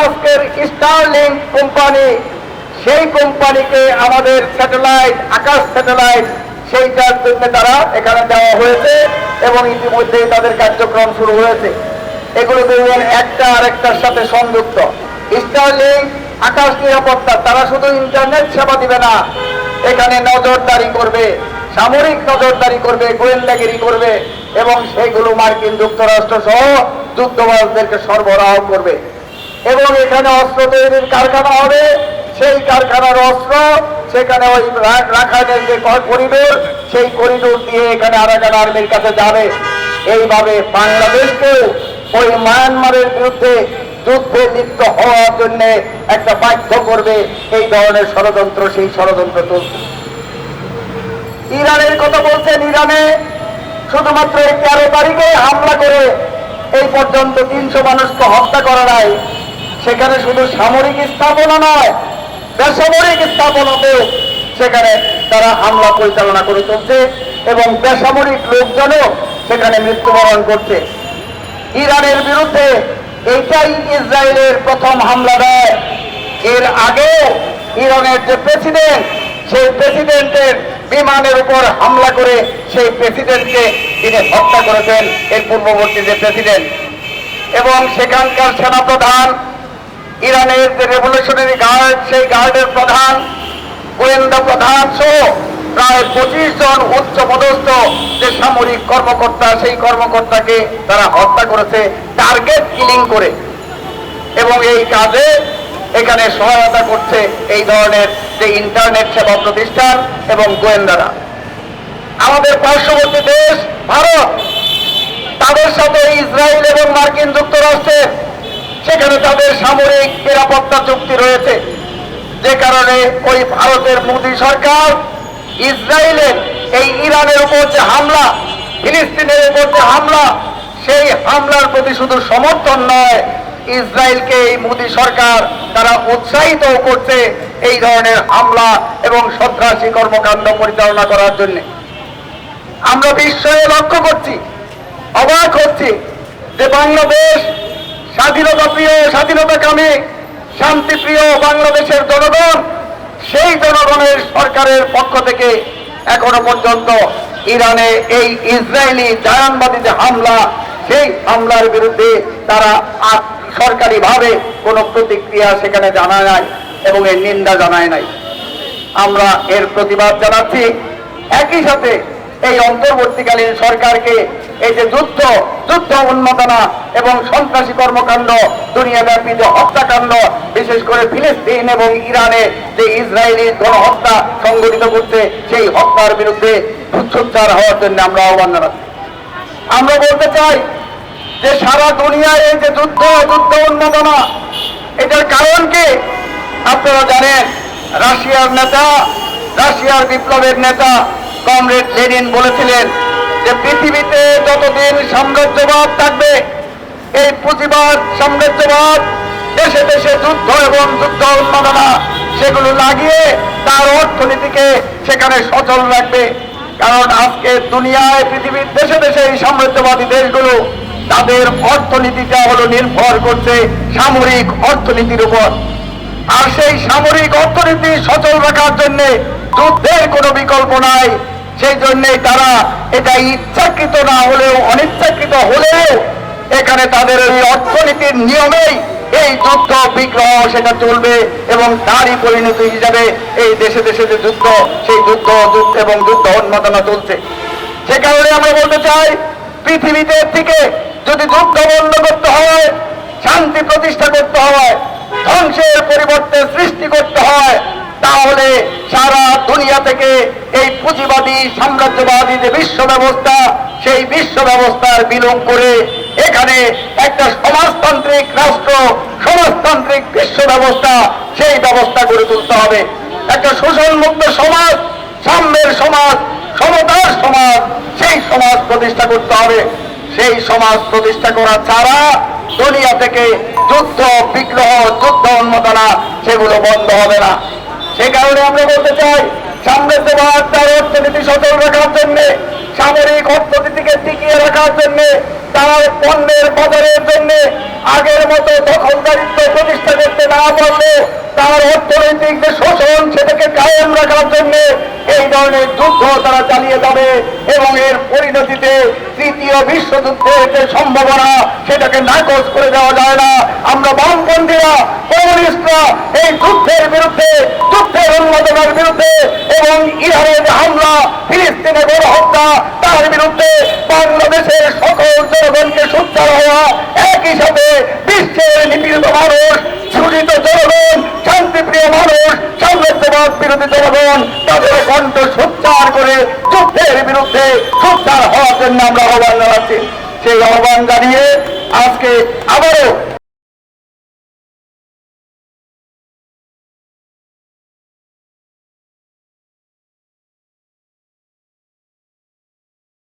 মাস্কের Starlink company সেই কোম্পানিকে আমাদের স্যাটেলাইট আকাশ স্যাটেলাইট সেইটার জন্য তারা এখানে দেওয়া হয়েছে এবং ইতিমধ্যেই তাদের কার্যক্রম শুরু হয়েছে। এগুলো দেখবেন একটা আরেকটার সাথে সংযুক্ত। স্টারলিংক আকাশ নিরাপত্তা, তারা শুধু ইন্টারনেট সেবা দিবে না, এখানে নজরদারি করবে, সামরিক নজরদারি করবে, গোয়েন্দাগিরি করবে এবং সেইগুলো মার্কিন যুক্তরাষ্ট্র সহ যুদ্ধবাসদেরকে সরবরাহ করবে। এবং এখানে অস্ত্র তৈরির কারখানা হবে। সেই কারখানার অস্ত্র, সেখানে ওই রাখাইনের যে করিডোর, সেই করিডোর দিয়ে এখানে আরাকান আর্মির কাছে যাবে। এইভাবে বাংলাদেশকেও ওই মায়ানমারের বিরুদ্ধে যুদ্ধে লিপ্ত হওয়ার জন্য একটা বাধ্য করবে এই ধরনের ষড়যন্ত্র, সেই ষড়যন্ত্র চলছে। ইরানের কথা বলছেন ইরানে। শুধুমাত্র এই তেরো তারিখে হামলা করে এই পর্যন্ত তিনশো মানুষকে হত্যা করা নাই। সেখানে শুধু সামরিক স্থাপনা নয়, বেসামরিক স্থাপনাতেও সেখানে তারা হামলা পরিচালনা করে চলছে এবং বেসামরিক লোকজনও সেখানে মৃত্যুবরণ করছে। ইরানের বিরুদ্ধে এইটাই ইসরায়েলের প্রথম হামলা দেয় এর আগে ইরানের যে প্রেসিডেন্ট, সেই প্রেসিডেন্টের বিমানের উপর হামলা করে সেই প্রেসিডেন্টকে তিনি হত্যা করেছেন, এর পূর্ববর্তী যে প্রেসিডেন্ট। এবং সেখানকার সেনাপ্রধান ইরানের যে রেভলিউশনারি গার্ড সেই গার্ডের প্রধান, গোয়েন্দা প্রধান সহ প্রায় পঁচিশ জন উচ্চ পদস্থ যে সামরিক কর্মকর্তা, সেই কর্মকর্তাকে তারা হত্যা করেছে টার্গেট কিলিং করে। এবং এই কাজে এখানে সহায়তা করছে এই ধরনের যে ইন্টারনেট সেবা প্রতিষ্ঠান এবং গোয়েন্দারা। আমাদের পার্শ্ববর্তী দেশ, ভারত, তাদের সাথে ইসরায়েল এবং মার্কিন যুক্তরাষ্ট্রের সেখানে তাদের সামরিক নিরাপত্তা চুক্তি রয়েছে। যে কারণে ওই ভারতের মোদী সরকার ইসরায়েলের এই ইরানের উপর যে হামলা, ফিলিস্তিনের উপর যে হামলা, সেই হামলার প্রতি শুধু সমর্থন নয়, ইসরায়েলকে এই মোদী সরকার তারা উৎসাহিত করছে এই ধরনের হামলা এবং সন্ত্রাসী কর্মকাণ্ড পরিচালনা করার জন্য। আমরা বিস্ময়ে লক্ষ্য করছি, অবাক হচ্ছি যে বাংলাদেশ স্বাধীনতা প্রিয় স্বাধীনতাকামী শান্তিপ্রিয় বাংলাদেশের জনগণ, সেই জনগণের সরকারের পক্ষ থেকে এখনও পর্যন্ত ইরানে এই ইসরায়েলি জায়ানবাদী যে হামলা, সেই হামলার বিরুদ্ধে তারা সরকারিভাবে কোনো প্রতিক্রিয়া সেখানে জানায় নাই এবং এর নিন্দা জানায় নাই। আমরা এর প্রতিবাদ জানাচ্ছি। একই সাথে এই অন্তর্বর্তীকালীন সরকারকে এই যে যুদ্ধ যুদ্ধ উন্মাদনা এবং সন্ত্রাসী কর্মকাণ্ড, দুনিয়াব্যাপী যে হত্যাকাণ্ড, বিশেষ করে ফিলিস্তিন এবং ইরানে যে ইসরায়েলি গণহত্যা সংগঠিত করছে, সেই হত্যার বিরুদ্ধে উচ্ছোচ্চার হওয়ার জন্য আমরা আহ্বান জানাচ্ছি। আমরা বলতে চাই যে সারা দুনিয়ায় এই যে যুদ্ধ যুদ্ধ উন্মাদনা, এটার কারণ কি? আপনারা জানেন, রাশিয়ার নেতা, রাশিয়ার বিপ্লবের নেতা কমরেড লেনিন বলেছিলেন যে পৃথিবীতে যতদিন সাম্রাজ্যবাদ থাকবে, এই পুঁজিবাদ, সাম্রাজ্যবাদ, দেশে দেশে যুদ্ধ এবং যুদ্ধ উন্মাদনা সেগুলো লাগিয়ে তার অর্থনীতিকে সেখানে সচল রাখবে। কারণ আজকে দুনিয়ায়, পৃথিবীর দেশে দেশে এই সাম্রাজ্যবাদী দেশগুলো তাদের অর্থনীতিটা হলো নির্ভর করছে সামরিক অর্থনীতির উপর। আর সেই সামরিক অর্থনীতি সচল রাখার জন্য যুদ্ধের কোনো বিকল্প নাই। সেই জন্যে তারা এটা ইচ্ছাকৃত না হলেও অনিচ্ছাকৃত হলেও এখানে তাদের ওই অর্থনীতির নিয়মেই এই যুদ্ধ বিগ্রহ সেটা চলবে এবং তারই পরিণতি হিসাবে এই দেশে দেশে যে যুদ্ধ, সেই যুদ্ধ এবং যুদ্ধ উন্মাদনা চলছে। সে কারণে আমরা বলতে চাই, পৃথিবীতে থেকে যদি যুদ্ধ বন্ধ করতে হয়, শান্তি প্রতিষ্ঠা করতে হয়, ধ্বংসের পরিবর্তে সৃষ্টি করতে হয় তাহলে সারা দুনিয়া থেকে এই পুঁজিবাদী, সাম্রাজ্যবাদী যে বিশ্ব ব্যবস্থা সেই বিশ্ব ব্যবস্থার বিলোপ করে এখানে একটা সমাজতান্ত্রিক রাষ্ট্র, সমাজতান্ত্রিক বিশ্ব ব্যবস্থা সেই ব্যবস্থা গড়ে তুলতে হবে। একটা শোষণ মুক্ত সমাজ, সাম্যের সমাজ, সমতার সমাজ, সেই সমাজ প্রতিষ্ঠা করতে হবে। সেই সমাজ প্রতিষ্ঠা করা ছাড়া দুনিয়া থেকে যুদ্ধ, বিগ্রহ, যুদ্ধ উন্মোদনা, সেগুলো বন্ধ হবে না। সে কারণে আমরা বলতে চাই, সাম্রাজ্যবাদ তার অর্থনীতি সচল রাখার জন্য, সামরিক অর্থনীতিকে টিকিয়ে রাখার জন্য, তার পণ্যের বাজারের জন্য আগের মতো দখলদারিত্ব প্রতিষ্ঠা করতে না পারলে তার অর্থনৈতিক যে শোষণ সেটাকে কায়েম রাখার জন্য এই ধরনের যুদ্ধ তারা চালিয়ে যাবে এবং এর পরিণতিতে তৃতীয় বিশ্বযুদ্ধ যে সম্ভাবনা সেটাকে নাকচ করে দেওয়া যায় না। আমরা বামপন্থীরা, কমিউনিস্টরা এই যুদ্ধের বিরুদ্ধে, যুদ্ধের উন্নতনার বিরুদ্ধে এবং ইরানের যে হামলা ফিলিস্তিনে বড় হত্যা তার বিরুদ্ধে বাংলাদেশের সকল জনগণকে সোচ্চার হওয়া একই সাথে বিশ্বের নিপীড়িত মানুষ সুজিত জনগণ শান্তিপ্রিয় মানুষ সাম্রাজ্যবাদ বিরোধী জনগণ তাদের কণ্ঠ সোচ্চার করে যুদ্ধের বিরুদ্ধে সোচ্চার হওয়ার জন্য আমরা আহ্বান জানাচ্ছি। সেই আহ্বান জানিয়ে আজকে আবারও